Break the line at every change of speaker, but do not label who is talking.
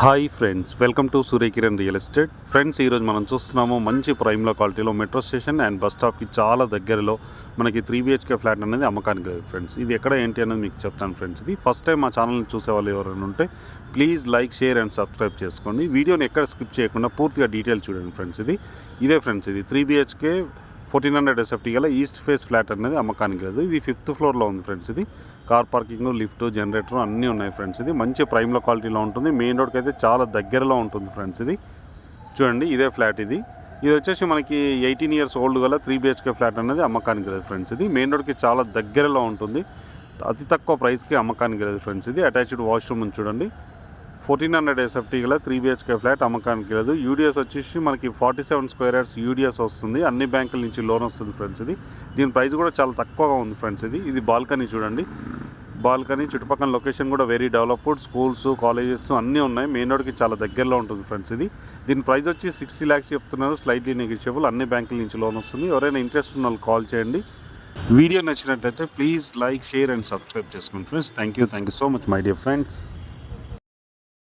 Hi friends welcome to Suryakiran real estate. Friends ఈరోజు మనం చూస్తున్నాము మంచి ప్రైమ్లో క్వాలిటీలో మెట్రో స్టేషన్ అండ్ బస్ స్టాప్కి చాలా దగ్గరలో మనకి త్రీ బిహెచ్కే ఫ్లాట్ అనేది అమ్మకానికి లేదు ఫ్రెండ్స్. ఇది ఎక్కడ ఏంటి అనేది మీకు చెప్తాను ఫ్రెండ్స్. ఇది ఫస్ట్ టైం మా ఛానల్ని చూసే వాళ్ళు ఎవరైనా ఉంటే please like share and subscribe చేసుకోండి. వీడియోని ఎక్కడ స్కిప్ చేయకుండా పూర్తిగా డీటెయిల్ చూడండి ఫ్రెండ్స్ ఇది. ఇదే ఫ్రెండ్స్ ఇది three BHK fourteen hundred SFT గల ఈస్ట్ ఫేస్ ఫ్లాట్ అనేది అమ్మకానికి లేదు. ఇది ఫిఫ్త్ ఫ్లోర్లో ఉంది ఫ్రెండ్స్ ఇది. కార్ పార్కింగ్ లిఫ్ట్ జనరేటర్ అన్నీ ఉన్నాయి ఫ్రెండ్స్ ఇది. మంచి ప్రైమ్లో క్వాలిటీలో ఉంటుంది. మెయిన్ రోడ్కి అయితే చాలా దగ్గరలో ఉంటుంది ఫ్రెండ్స్ ఇది. చూడండి ఇదే ఫ్లాట్ ఇది. ఇది వచ్చేసి మనకి ఎయిటీన్ ఇయర్స్ ఓల్డ్ గల త్రీ బిహెచ్కే ఫ్లాట్ అనేది అమ్మకానికి లేదు ఫ్రెండ్స్ ఇది. మెయిన్ రోడ్కి చాలా దగ్గరలో ఉంటుంది. అతి తక్కువ ప్రైస్కి అమ్మకానికి లేదు ఫ్రెండ్స్ ఇది. అటాచ్డ్ వాష్రూమ్ చూడండి. ఫోర్టీన్ హండ్రెడ్ ఎస్ఎఫ్టీ గల త్రీ బిహెచ్కే ఫ్లాట్ అమ్మకానికి లేదు. యూడిఎస్ వచ్చేసి మనకి forty seven square yards UDS వస్తుంది. అన్ని బ్యాంకుల నుంచి లోన్ వస్తుంది ఫ్రెండ్స్ ఇది. దీని ప్రైస్ కూడా చాలా తక్కువగా ఉంది ఫ్రెండ్స్ ఇది. ఇది బాల్కనీ చూడండి. బాల్కనీ చుట్టుపక్కల లొకేషన్ కూడా వెరీ డెవలప్డ్ స్కూల్స్ కాలేజెస్ అన్నీ ఉన్నాయి. మెయిన్ రోడ్కి చాలా దగ్గరలో ఉంటుంది ఫ్రెండ్స్ ఇది. దీని ప్రైస్ వచ్చి సిక్స్టీ ల్యాక్స్ చెప్తున్నారు. స్లైట్లీ నెగిషియబుల్ అన్ని బ్యాంకుల నుంచి లోన్ వస్తుంది. ఎవరైనా ఇంట్రెస్ట్ ఉన్న వాళ్ళు కాల్ చేయండి. వీడియో నచ్చినట్లయితే please like share and subscribe చేసుకోండి friends. Thank you thank you so much my dear friends